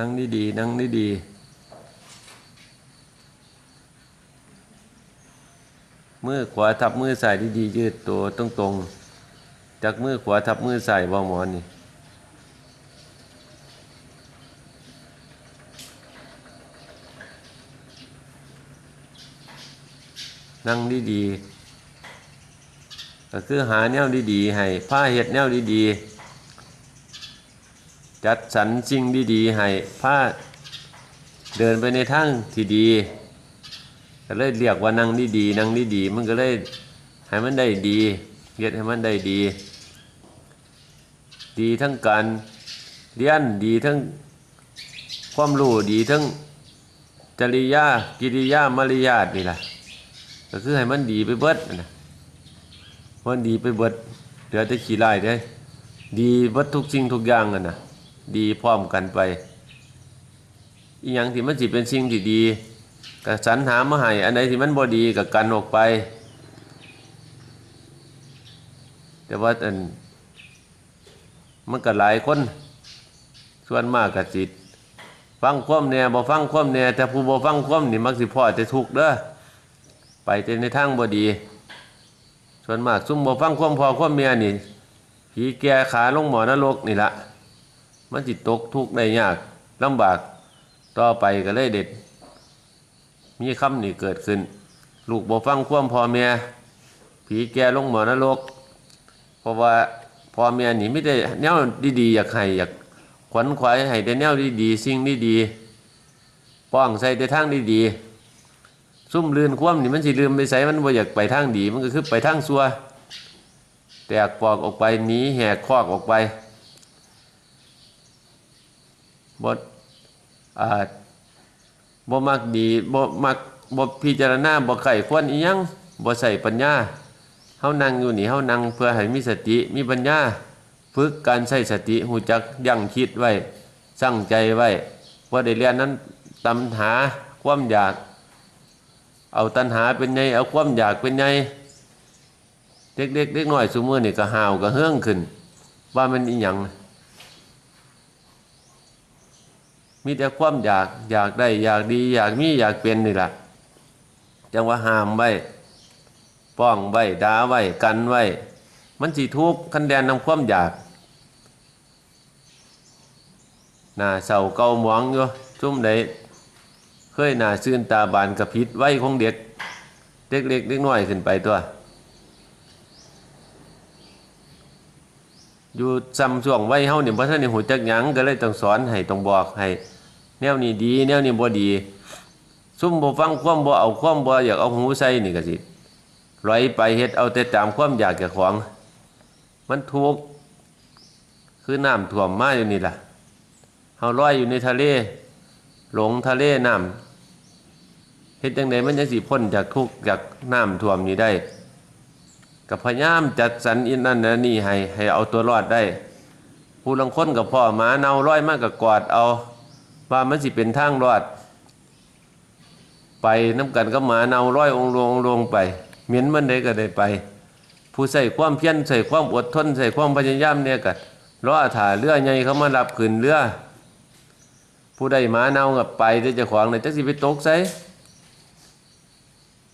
นั่งดีๆนั่งดีๆมือขวาทับมือใส่ดีๆยืดตัวตรงๆจากมือขวาทับมือใส่บ่หมอนี่นั่งดีๆก็คือหาแนวดีๆให้ผ้าเห็ดแนวดีๆ จัดสรรสิ่งดีๆให้ผ้าเดินไปในทางที่ดีก็เลยเรียกว่านั่งดีๆนั่งดีๆมันก็เลยให้มันได้ดีเฮ็ดให้มันได้ดี ดีทั้งการเรียนดีทั้งความรู้ดีทั้งจริยากิริยามารยาทนี่แหละก็คือให้มันดีไปเบิดนะมันดีไปเบิดเหลือแต่ขี้ไล่ได้ ดีเบิดทุกสิ่งทุกอย่างนั่นนะ ดีพร้อมกันไป อีหยังที่มันสิเป็นสิ่งที่ดีก็สรรหามาให้อันใดที่มันบ่ดีก็กันออกไป แต่ว่าอันมันก็หลายคน ส่วนมากก็สิตฟังความแหน่บ่ฟังความแหน่แต่ผู้บ่ฟังความนี่มักสิพ่อแต่ทุกข์เด้อไปแต่ในทางบ่ดี ส่วนมากซุ่มบ่ฟังความพอความเมียนี่ผีแก่ขาลงหมอนรกนี่ละ มันสิตตกทุกข์ได้ยากลำบากต่อไปก็เลยเด็ด มีคำนี่เกิดขึ้น ลูกบ่ฟังความพ่อแม่ผีแกลงหมอนรก เพราะว่าพ่อแม่นี่ไม่ได้แนวดีๆอยากให้อยากขวัญขวายให้ได้แนวดีๆสิ่งดีๆป้องใส่แต่ทางดีๆซุ่มลืนคว่ำนี่มันสิลืมไปใส่มันบ่อยากไปทางดี มันก็คือไปทางซัวแตกปอกออกไปหนีแหกคอกออกไป บดอ่าบ่มักดีบ่มักบ่พิจารณาบ่ไข่ควรอีหยังบ่ใส่ปัญญาเฮานั่งอยู่นี่เฮานั่งเพื่อให้มีสติมีปัญญาฝึกการใช้สติหูจักยั้งคิดไว้สั่งใจไว้ว่าได้เรียนนั้นตำหาความอยาก เอาตัณหาเป็นไงเอาความอยากเป็นไงเด็กๆเด็กน้อยซุมือนี่ก็หาวก็เฮืองขึ้น ว่ามันอีหยัง มีแต่ความอยากอยากได้อยากดีอยากมีอยากเป็นนี่แหละจังว่าห้ามไว้ป้องไว้ด่าไว้กันไว้ มันสิทุกข์คันแดนนำความอยากหน้าเศร้าเกาหมองอยู่จุ่มใดเคยหน้าซื่นตาบานกระพริบไว้ของเด็ก เด็กเล็กเด็กน้อยขึ้นไปตัว อยู่ซ้ำช่วงไว้เฮาเนี่ยพระท่านนี่หูจักหยังก็เลยต้องสอนให้ต้องบอกให้ แนวนี้ดีแนวนี้บ่ดีซุ่มบ่ฟังความบ่เอาความบ่อยากเอาหูใส่นี่ก็สิลอยไปเฮ็ดเอาแต่ตามความอยากแก่ของ มันทุกข์คือน้ำท่วมมาอยู่นี่ล่ะเฮาลอยอยู่ในทะเล หลงทะเลน้ำเฮ็ดจังไดมันจังสิพ้นจากทุกข์จากน้ำท่วมนี้ได้กับพยายามจัดสรรอินนั่นนะนี่ให้ให้เอาตัวรอดได้ ผู้ลังคนกับพ่อหมาเนาร้อยมากกับกอดเอา ว่ามันสิเป็นทางรอด ไปน้ำกันก็หมาเนาร้อยองลงลงไป เหม็นมันได้ก็ได้ไป ผู้ใส่ความเพียรใส่ความอดทนใส่ความพยายามเนี่ยกัล้อถ่าเรือใหญ่เขามารับขืนเรือผู้ใดหมาเน่ากับไปได้จะขวางเลยจักสิไปตกใส่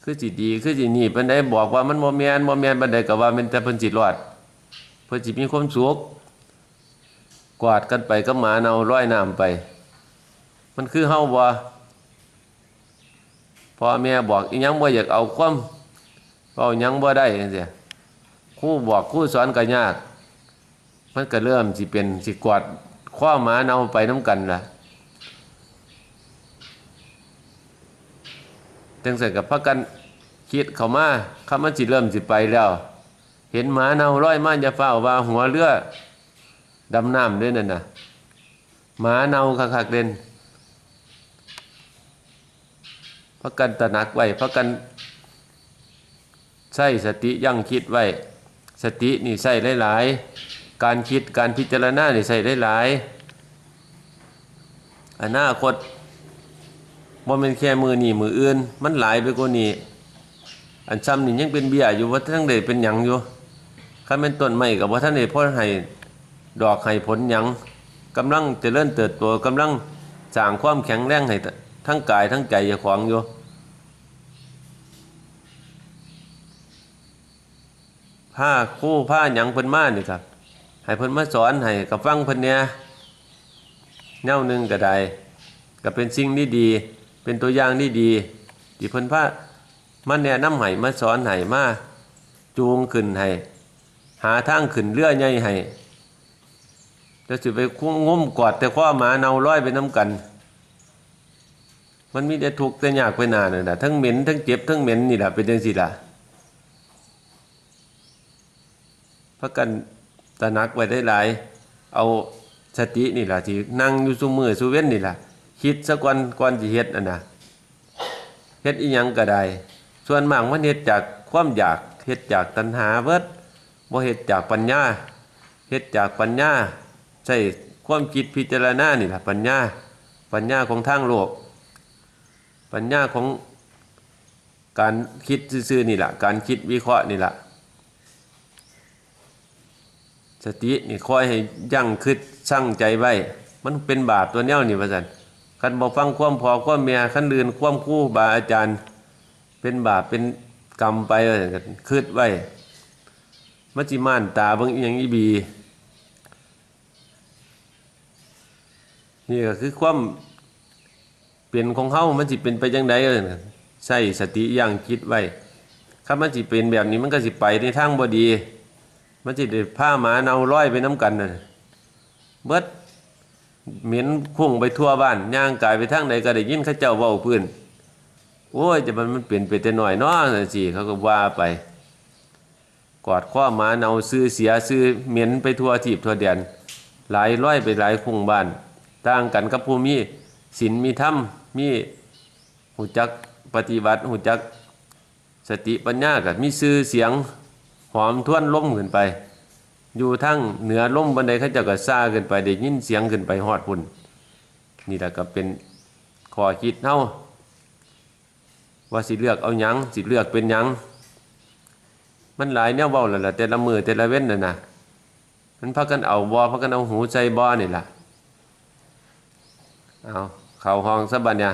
คือจิตดีคือจิตนี่เป็นได้บอกว่ามันโมเมียนโมเมียนบันไดกับว่ามันแต่เพิ่นจิตรอดเพิ่นจิตมีความสุขกวาดกันไปก็หมาเน่าร้อยน้ำไป มันคือเฮาบ่พ่อแม่บอกอีหยังบ่อยากเอาความเอาหยังบ่ได้จังซี่ครูบอกครูสอนก็ยาก มันก็เริ่มสิเป็นสิกวาดข้อหมาเนาไปน้ำกันล่ะจังใส่กับพักกันคิดเข้ามาคำมันสิเริ่มสิไปแล้ว เห็นหมาเนาร้อยมาจะเฝ้าว่าหัวเรือดำน้ำด้วยนั่นน่ะหมาเนาคักๆเด่น พักกันตระหนักไว้พักกันใส่สติยั่งคิดไว้ สตินี่ใส่หลายๆ การคิดการพิจารณานี่ใส่หลายๆอนาคตบ่เป็นแค่มือนี่มืออื่น มันหลายไปกว่านี้อันซ้ำนี่ยังเป็นเบี้ยอยู่ว่าทั้งเดเป็นหยังอยู่ข้าเป็นต้นไม้กับว่าท่านเดพ่อให้ดอกให้ผลหยังกำลังเจริญเติบโตกำลังสร้างความแข็งแรงให้ ทั้งกายทั้งใจจ้าของอยู่ผ้าคู่ผ้าหยังเพิ่นมานี่ครับให้เพิ่นมาสอนให้กับฟังเพิ่นเนี่ยแนวหนึ่งก็ได้ก็เป็นสิ่งที่ดี เป็นตัวอย่างที่ดีที่เพิ่นพามาแนะนำให้มาสอนให้มาจูงขึ้นให้หาทางขึ้นเรือใหญ่ให้จะสิไปคุ้งงมกอดแต่ข้อหมาเนาร้อยไปน้ำกัน มันมีแต่ทุกข์แต่ยากไปนานน่ะนะทั้งเหม็นทั้งเจ็บทั้งเหม็นนี่แหละเป็นจังซี่ล่ะพระกันตระหนักไว้ได้หลาย เอาสตินี่ล่ะที่นั่งอยู่ซุมือซุเว้นนี่ล่ะคิดซะก่อนก่อนสิเฮ็ดอันน่ะเฮ็ดอีหยังก็ได้ส่วนมากมันเฮ็ดจากความอยากเฮ็ดจากตัณหาเบิดบ่เฮ็ดจากปัญญาเฮ็ดจากปัญญาใช้ความคิดพิจารณานี่ล่ะปัญญาปัญญาของทางโลก ปัญญาของการคิดซื่อๆนี่แหละการคิดวิเคราะห์นี่แหละสตินี่คอยให้ยั่งคิดสั่งใจไว้ มันเป็นบาปตัวแนวนี่ว่าซั่นคันบ่ฟังความพอความเมียคันลืนความคู่บาอาจารย์ เป็นบาปเป็นกรรมไปกันคิดไว้มัจจิม่านตาบิ่งอีหยังอีบี นี่ก็คือความ เปลี่ยนของเฮามันสิเป็นไปจังไดเออใช้สติอย่างคิดไว้ถ้ามันสิเป็นแบบนี้มันก็สิไปในทางบ่ดี มันสิได้ผ้าหมาเนาร้อยไปน้ำกันน่ะเบิดเหม็นคุ้งไปทั่วบ้านย่างกายไปทางใดก็ได้ยินเขาเจ้าเว้าพื้นโอ้ยจะมันมันเปลี่ยนไปแต่หน้อยเนาะจังซี่เขาก็ว่าไป กอดข้อหมาเนาซื้อเสียซื้อเหม็นไปทั่วทีบทั่วแดนหลายร้อยไปหลายคุ้งบ้านต่างกันกับผู้มีศีลมีธรรม มีหูจักปฏิบัติหูจักสติปัญญากับมีชื่อเสียงหอมท่วนล้มขึ้นไป อยู่ทั้งเหนือล้มบันไดเขาเจะก็ซาขึ้นไปได้ยินเสียงขึ้นไปฮอดพุ่นนี่แหละก็เป็นข้อคิดเฮาว่าสิเลือกเอาหยังสิเลือกเป็นหยังมันหลายแนวเว้าแล้วล่ะแต่ละมือแต่ละเว้นน่ะนะมันพากันเอาบ่พากันเอาหูใจบ่นี่ล่ะเอา เข้าห้องซะบัดเนี่ย